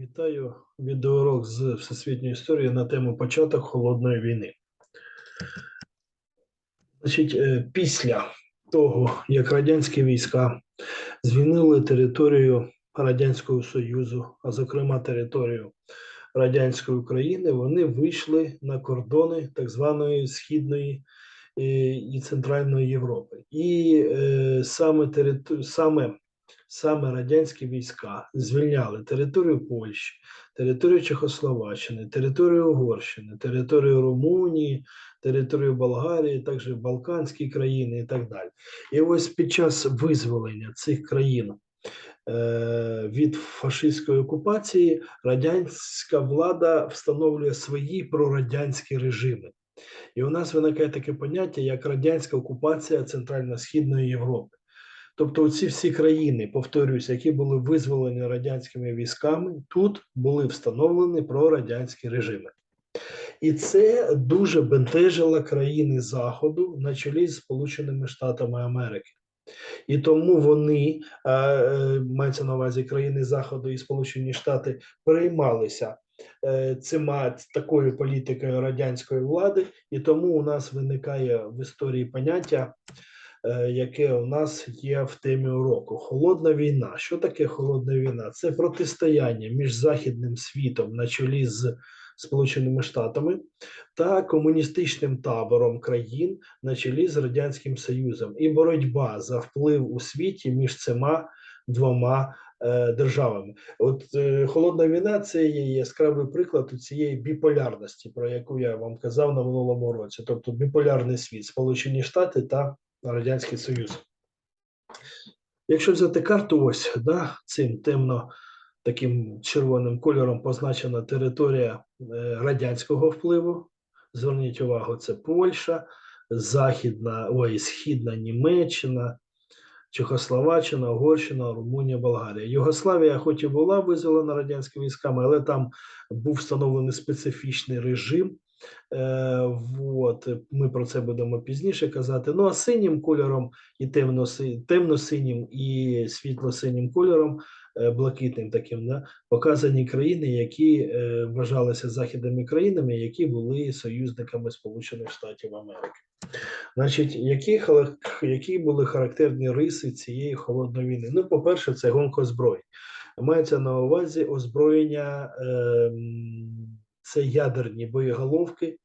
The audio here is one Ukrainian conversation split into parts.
Вітаю відеоурок з всесвітньої історії на тему початок холодної війни. Значить, е, після того, як радянські війська звільнили територію Радянського Союзу, а зокрема територію радянської України, вони вийшли на кордони так званої Східної е, і Центральної Європи. І е, саме териту- саме саме радянські війська звільняли територію Польщі, територію Чехословаччини, територію Угорщини, територію Румунії, територію Болгарії, також Балканські країни і так далі. І ось під час визволення цих країн е, від фашистської окупації радянська влада встановлює свої прорадянські режими. І у нас виникає таке поняття, як радянська окупація Центрально-Східної Європи. Тобто, ці всі країни, повторюсь, які були визволені радянськими військами, тут були встановлені прорадянські режими. І це дуже бентежило країни Заходу на чолі з Сполученими Штатами Америки. І тому вони, е, е, мається на увазі країни Заходу і Сполучені Штати, переймалися е, цима такою політикою радянської влади, і тому у нас виникає в історії поняття яке у нас є в темі уроку. Холодна війна. Що таке холодна війна? Це протистояння між західним світом на чолі з Сполученими Штатами та комуністичним табором країн на чолі з Радянським Союзом і боротьба за вплив у світі між цими двома е, державами. От е, холодна війна це є яскравий приклад у цієї біполярності, про яку я вам казав на минулому році, тобто біполярний світ, Сполучені Штати та Радянський Союз. Якщо взяти карту, ось да, цим темно таким червоним кольором позначена територія е, радянського впливу. Зверніть увагу, це Польща, Західна, ой, Східна Німеччина, Чехословаччина, Угорщина, Румунія, Болгарія. Югославія, хоч і була визволена радянськими військами, але там був встановлений специфічний режим. Е, вот, ми про це будемо пізніше казати. Ну а синім кольором і темно, темно-синім і світло-синім кольором, е, блакитним таким, да, показані країни, які е, вважалися західними країнами, які були союзниками Сполучених Штатів Америки. Значить, які, які були характерні риси цієї холодної війни? Ну, по-перше, це гонка зброї. Мається на увазі озброєння. ем, це ядерні боєголовки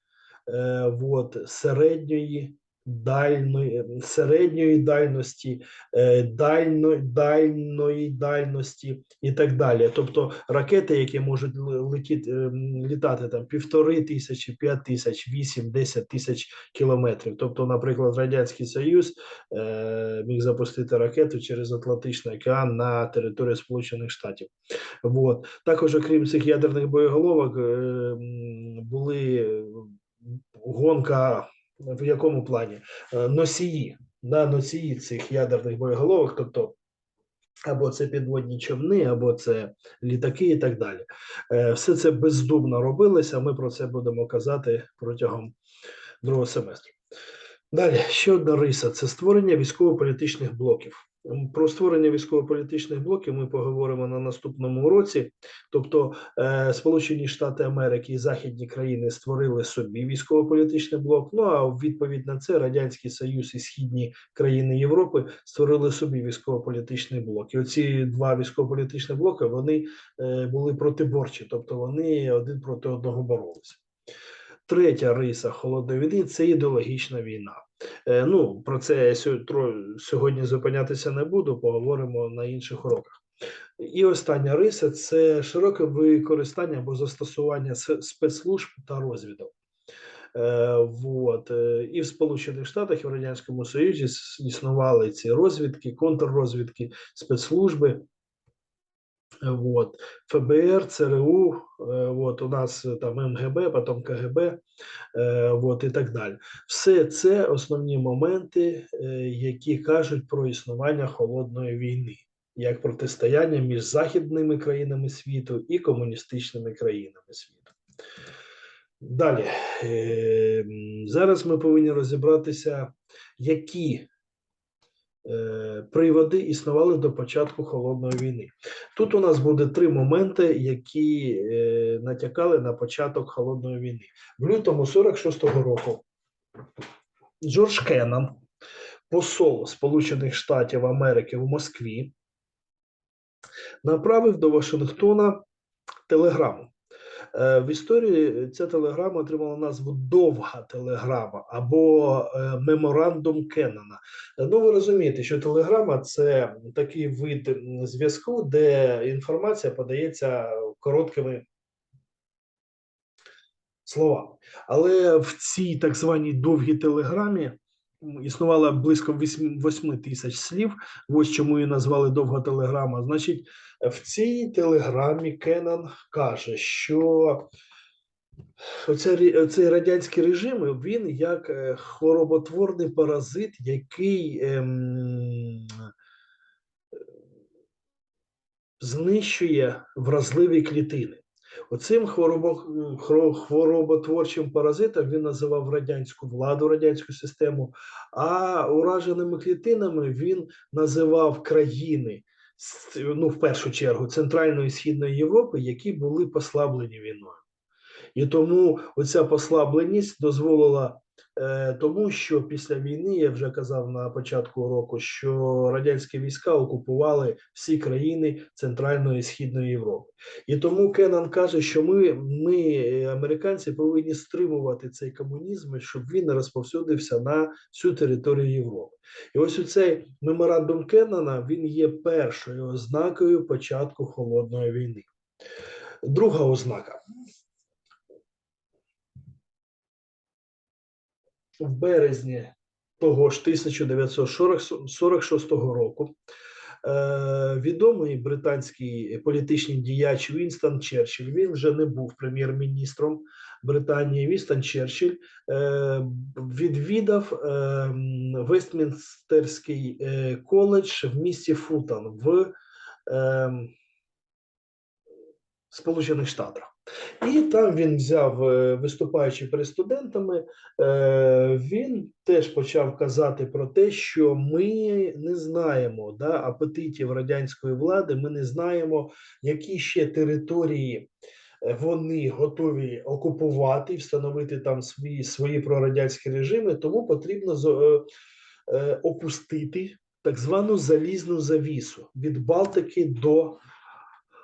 е, от, середньої, дальної, середньої дальності, е, дально, дальної дальності і так далі. Тобто ракети, які можуть летіти, е, літати там півтори тисячі, п'ять тисяч, вісім, десять тисяч кілометрів. Тобто, наприклад, Радянський Союз е, міг запустити ракету через Атлантичний океан на територію Сполучених Штатів. Вот. Також, окрім цих ядерних боєголовок, е, були гонка в якому плані? Е, Носії, на носії цих ядерних боєголовок, тобто або це підводні човни, або це літаки і так далі. Е, Все це бездумно робилося. Ми про це будемо казати протягом другого семестру. Далі ще одна риса це створення військово-політичних блоків. Про створення військово-політичних блоків ми поговоримо на наступному уроці. Тобто, е, Сполучені Штати Америки і західні країни створили собі військово-політичний блок. Ну а в відповідь на це Радянський Союз і східні країни Європи створили собі військово-політичний блок. І оці два військово-політичні блоки вони е, були протиборчі, тобто вони один проти одного боролися. Третя риса холодної війни це ідеологічна війна. Е, ну про це я сьогодні зупинятися не буду, поговоримо на інших уроках. І остання риса це широке використання або застосування спецслужб та розвідок. Е, вот. е, І в Сполучених Штатах, і в Радянському Союзі існували ці розвідки, контррозвідки, спецслужби. Вот. ФБР, ЦРУ, е, вот, у нас е, там МГБ, потім КГБ, е, вот, і так далі. Все це основні моменти, е, які кажуть про існування холодної війни, як протистояння між західними країнами світу і комуністичними країнами світу. Далі, е, зараз ми повинні розібратися, які приводи існували до початку холодної війни. Тут у нас буде три моменти, які е, натякали на початок холодної війни. В лютому 46-го року Джордж Кеннон, посол Сполучених Штатів Америки в Москві, направив до Вашингтона телеграму. Е, В історії ця телеграма отримала назву Довга телеграма або е, меморандум Кеннона. Е, Ну, ви розумієте, що телеграма це такий вид зв'язку, де інформація подається короткими словами. Але в цій так званій довгій телеграмі існувало близько 8, 8 тисяч слів. Ось чому її назвали довга телеграма. Значить, в цій телеграмі Кеннон каже, що оця, цей радянський режим він як е, хвороботворний паразит, який ем, знищує вразливі клітини. Оцим хворобо, хвороботворчим паразитом він називав радянську владу, радянську систему, а ураженими клітинами він називав країни, ну, в першу чергу, Центральної і Східної Європи, які були послаблені війною. І тому оця послабленість дозволила тому, що після війни я вже казав на початку року, що радянські війська окупували всі країни Центральної і Східної Європи. І тому Кеннон каже, що ми, ми, е, американці, повинні стримувати цей комунізм, щоб він не розповсюдився на всю територію Європи. І ось у цей меморандум Кеннона він є першою ознакою початку холодної війни. Друга ознака. В березні того ж 1946 року е, відомий британський політичний діяч Вінстон Черчилль, він вже не був прем'єр-міністром Британії. Вінстон Черчилль е, відвідав е, Вестмінстерський коледж в місті Фултон в Сполучених Штатах. І там він взяв, е, виступаючи перед студентами, е, він теж почав казати про те, що ми не знаємо да, апетитів радянської влади, ми не знаємо, які ще території е, вони готові окупувати встановити там свої, свої прорадянські режими, тому потрібно опустити так звану залізну завісу від Балтики до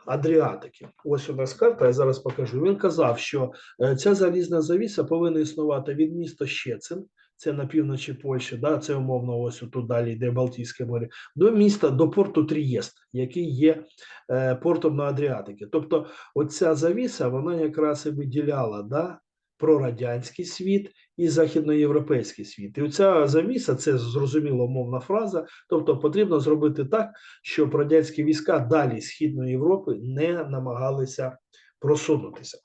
Адріатики. Ось у нас карта, я зараз покажу. Він казав, що е, ця залізна завіса повинна існувати від міста Щецин, це на півночі Польщі, да, це умовно ось тут далі йде Балтійське море, до міста, до порту Трієст, який є е, портом на Адріатики. Тобто, оця завіса, вона якраз і виділяла да, прорадянський світ і західноєвропейський світ. І оця завіса, це зрозуміло мовна фраза, тобто потрібно зробити так, щоб радянські війська далі Східної Європи не намагалися просунутися.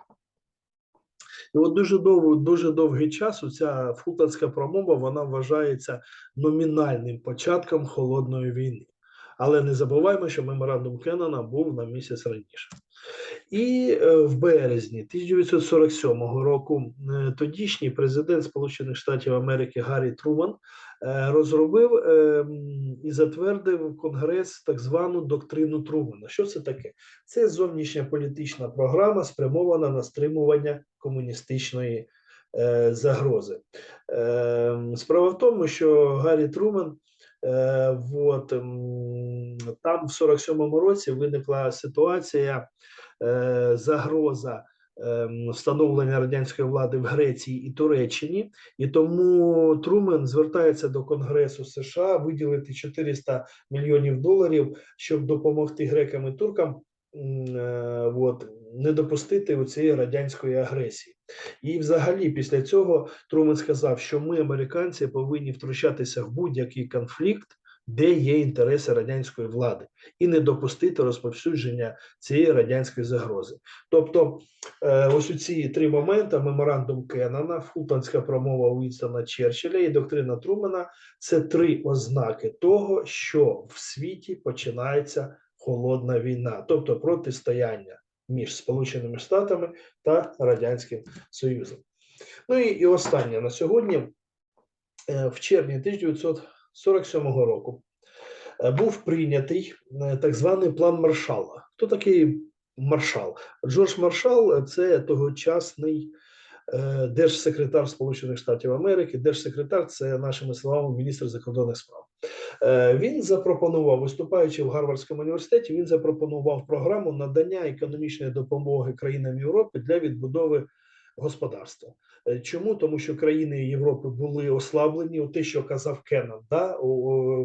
І от дуже довго, дуже довгий час ця фултонська промова вона вважається номінальним початком холодної війни. Але не забуваємо, що меморандум Кеннона був на місяць раніше. І е, в березні 1947 року е, тодішній президент Сполучених Штатів Америки Гаррі Труман е, розробив і затвердив Конгрес так звану доктрину Трумана. Що це таке? Це зовнішня політична програма, спрямована на стримування комуністичної загрози. Справа в тому, що Гаррі Труман. Е, от, там в 47-му році виникла ситуація, е, загроза ем, встановлення радянської влади в Греції і Туреччині, і тому Трумен звертається до Конгресу США виділити 400 мільйонів доларів, щоб допомогти грекам і туркам от, не допустити цієї радянської агресії. І, взагалі, після цього Трумен сказав, що ми, американці, повинні втручатися в будь-який конфлікт, де є інтереси радянської влади, і не допустити розповсюдження цієї радянської загрози. Тобто, е, ось у ці три моменти: меморандум Кеннона, Фултонська промова Уінстона Черчилля і доктрина Трумена це три ознаки того, що в світі починається холодна війна, тобто протистояння між Сполученими Штатами та Радянським Союзом. Ну і, і останнє на сьогодні, Е, в червні 1947 року, е, був прийнятий е, так званий план Маршала. Хто такий Маршал? Джордж Маршал це тогочасний держсекретар Сполучених Штатів Америки. Держсекретар це нашими словами міністр закордонних справ. Е, Він запропонував, виступаючи в Гарвардському університеті, він запропонував програму надання економічної допомоги країнам Європи для відбудови господарства. Е, Чому? Тому що країни Європи були ослаблені. У те, що казав Кеннон, да?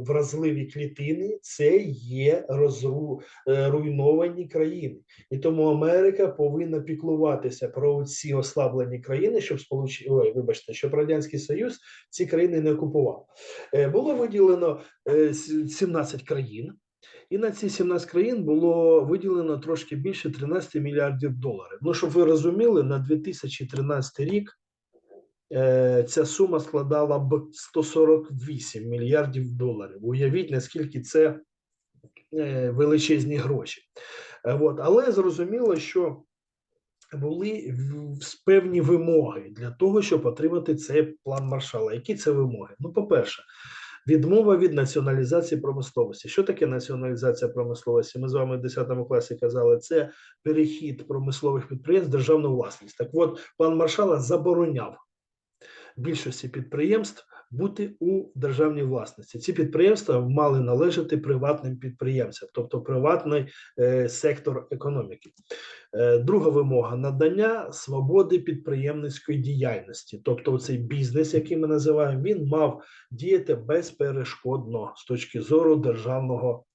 вразливі клітини це є розру, е, руйновані країни. І тому Америка повинна піклуватися про ці ослаблені країни, щоб сполуч... Ой, вибачте, щоб радянський союз ці країни не окупував. Е, Було виділено е, 17 країн. І на ці 17 країн було виділено трошки більше 13 мільярдів доларів. Ну, щоб ви розуміли, на 2013 рік ця сума складала б 148 мільярдів доларів. Уявіть, наскільки це е, величезні гроші. Е, От. Але зрозуміло, що були певні вимоги для того, щоб отримати цей план маршала. Які це вимоги? Ну, по-перше, відмова від націоналізації промисловості. Що таке націоналізація промисловості? Ми з вами в 10 класі казали, це перехід промислових підприємств в державну власність. Так от, план маршала забороняв більшості підприємств бути у державній власності. Ці підприємства мали належати приватним підприємцям, тобто приватний е, сектор економіки. Е, друга вимога надання свободи підприємницької діяльності, тобто цей бізнес, який ми називаємо, він мав діяти безперешкодно з точки зору державного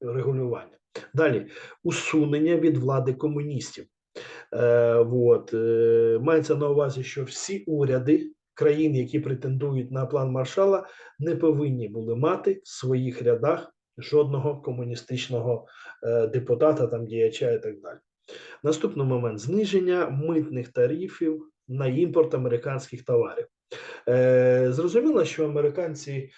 регулювання. Далі усунення від влади комуністів. Е, от, е, мається на увазі, що всі уряди країн, які претендують на план Маршала, не повинні були мати в своїх рядах жодного комуністичного е, депутата, там діяча і так далі. Наступний момент зниження митних тарифів на імпорт американських товарів. Е, зрозуміло, що американці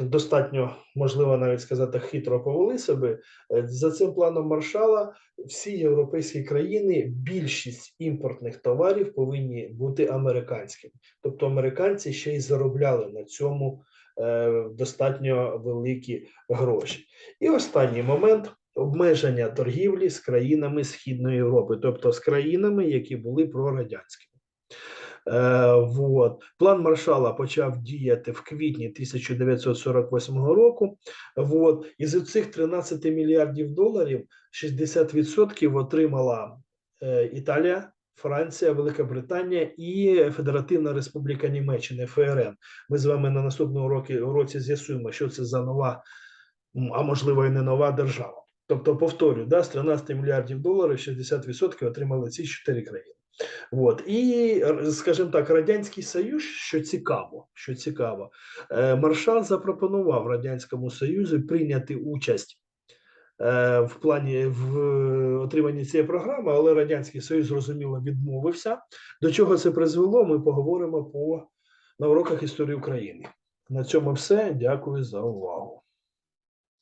достатньо, можливо, навіть сказати, хитро повели себе. Е, За цим планом Маршала всі європейські країни, більшість імпортних товарів повинні бути американськими. Тобто американці ще й заробляли на цьому е, достатньо великі гроші. І останній момент обмеження торгівлі з країнами Східної Європи, тобто з країнами, які були прорадянськими. Е, вот. План Маршала почав діяти в квітні 1948 року. Вот. Із цих 13 мільярдів доларів 60% отримала е, Італія, Франція, Велика Британія і Федеративна Республіка Німеччини ФРН. Ми з вами на наступному році, році з'ясуємо, що це за нова, а можливо і не нова держава. Тобто, повторюю, да, з 13 мільярдів доларів 60% отримали ці чотири країни. От. І, скажімо так, Радянський Союз, що цікаво, що цікаво, е, Маршал запропонував Радянському Союзу прийняти участь е, в плані в отриманні цієї програми, але Радянський Союз, зрозуміло, відмовився. До чого це призвело, ми поговоримо по, на уроках історії України. На цьому все. Дякую за увагу.